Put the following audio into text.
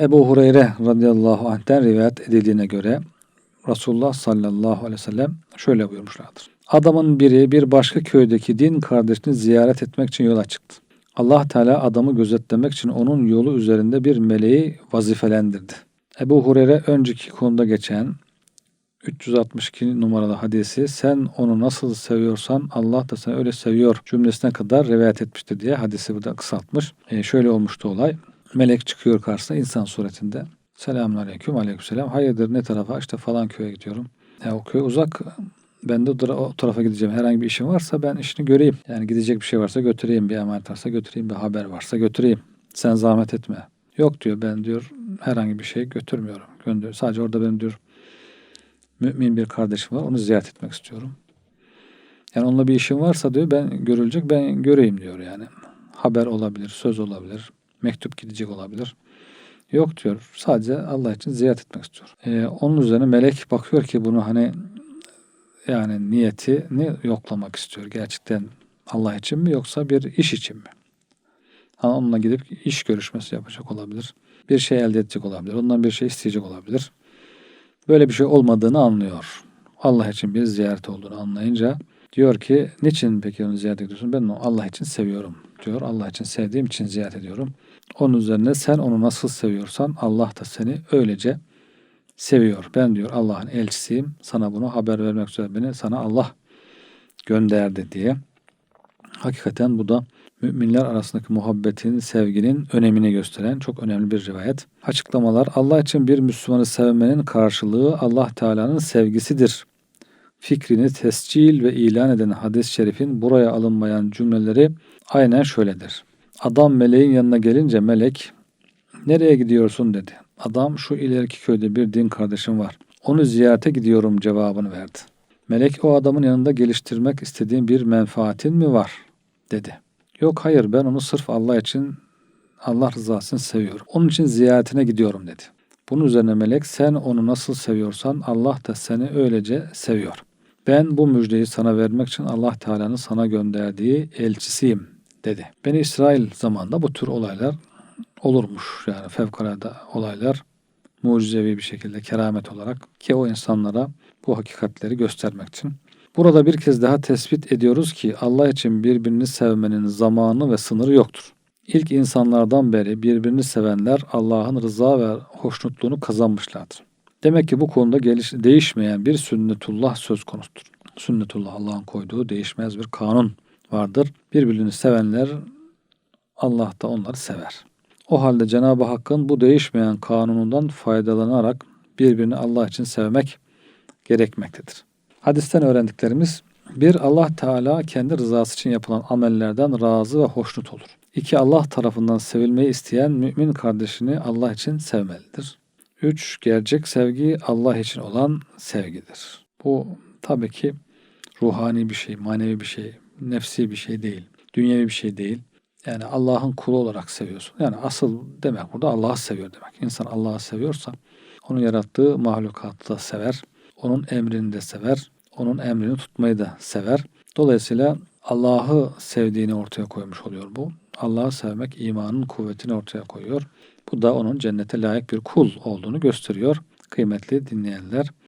Ebu Hureyre radıyallahu anh'ten rivayet edildiğine göre Resulullah sallallahu aleyhi ve sellem şöyle buyurmuşlardır. Adamın biri bir başka köydeki din kardeşini ziyaret etmek için yola çıktı. Allah Teala adamı gözetlemek için onun yolu üzerinde bir meleği vazifelendirdi. Ebu Hureyre önceki konuda geçen 362 numaralı hadisi sen onu nasıl seviyorsan Allah da seni öyle seviyor cümlesine kadar rivayet etmiştir diye hadisi burada kısaltmış. E, şöyle olmuştu olay. Melek çıkıyor karşısına insan suretinde. Selamun aleyküm aleykümselam. Hayırdır ne tarafa? İşte falan köye gidiyorum. Ya o köy uzak. Ben de o o tarafa gideceğim. Herhangi bir işim varsa ben işini göreyim. Yani gidecek bir şey varsa götüreyim. Bir emanet varsa götüreyim. Bir haber varsa götüreyim. Sen zahmet etme. Yok diyor ben diyor herhangi bir şey götürmüyorum. Gönder. Sadece orada benim diyor mümin bir kardeşim var. Onu ziyaret etmek istiyorum. Yani onunla bir işim varsa diyor ben görülecek ben göreyim diyor yani. Haber olabilir, söz olabilir, mektup gidecek olabilir. Yok diyor. Sadece Allah için ziyaret etmek istiyor. Ee, onun üzerine melek bakıyor ki bunu hani yani niyetini yoklamak istiyor. Gerçekten Allah için mi yoksa bir iş için mi? Hani onunla gidip iş görüşmesi yapacak olabilir. Bir şey elde edecek olabilir. Ondan bir şey isteyecek olabilir. Böyle bir şey olmadığını anlıyor. Allah için bir ziyaret olduğunu anlayınca diyor ki niçin peki onu ziyaret ediyorsun? Ben onu Allah için seviyorum diyor. Allah için sevdiğim için ziyaret ediyorum. Onun üzerine sen onu nasıl seviyorsan Allah da seni öylece seviyor. Ben diyor Allah'ın elçisiyim. Sana bunu haber vermek üzere beni sana Allah gönderdi diye. Hakikaten bu da müminler arasındaki muhabbetin, sevginin önemini gösteren çok önemli bir rivayet. Açıklamalar Allah için bir Müslümanı sevmenin karşılığı Allah Teala'nın sevgisidir. Fikrini tescil ve ilan eden hadis-i şerifin buraya alınmayan cümleleri aynen şöyledir. Adam meleğin yanına gelince melek nereye gidiyorsun dedi. Adam şu ileriki köyde bir din kardeşim var. Onu ziyarete gidiyorum cevabını verdi. Melek o adamın yanında geliştirmek istediğin bir menfaatin mi var dedi. Yok hayır ben onu sırf Allah için Allah rızasını seviyorum. Onun için ziyaretine gidiyorum dedi. Bunun üzerine melek sen onu nasıl seviyorsan Allah da seni öylece seviyor. Ben bu müjdeyi sana vermek için Allah Teala'nın sana gönderdiği elçisiyim dedi. Beni İsrail zamanında bu tür olaylar olurmuş. Yani fevkalade olaylar mucizevi bir şekilde keramet olarak ki o insanlara bu hakikatleri göstermek için. Burada bir kez daha tespit ediyoruz ki Allah için birbirini sevmenin zamanı ve sınırı yoktur. İlk insanlardan beri birbirini sevenler Allah'ın rıza ve hoşnutluğunu kazanmışlardır. Demek ki bu konuda geliş, değişmeyen bir sünnetullah söz konusudur. Sünnetullah Allah'ın koyduğu değişmez bir kanun vardır. Birbirini sevenler Allah da onları sever. O halde Cenab-ı Hakk'ın bu değişmeyen kanunundan faydalanarak birbirini Allah için sevmek gerekmektedir. Hadisten öğrendiklerimiz bir Allah Teala kendi rızası için yapılan amellerden razı ve hoşnut olur. İki Allah tarafından sevilmeyi isteyen mümin kardeşini Allah için sevmelidir. Üç gerçek sevgi Allah için olan sevgidir. Bu tabii ki ruhani bir şey, manevi bir şey, nefsi bir şey değil, dünyevi bir şey değil. Yani Allah'ın kulu olarak seviyorsun. Yani asıl demek burada Allah'ı seviyor demek. İnsan Allah'ı seviyorsa onun yarattığı mahlukatı da sever. Onun emrini de sever. Onun emrini tutmayı da sever. Dolayısıyla Allah'ı sevdiğini ortaya koymuş oluyor bu. Allah'ı sevmek imanın kuvvetini ortaya koyuyor. Bu da onun cennete layık bir kul olduğunu gösteriyor. Kıymetli dinleyenler.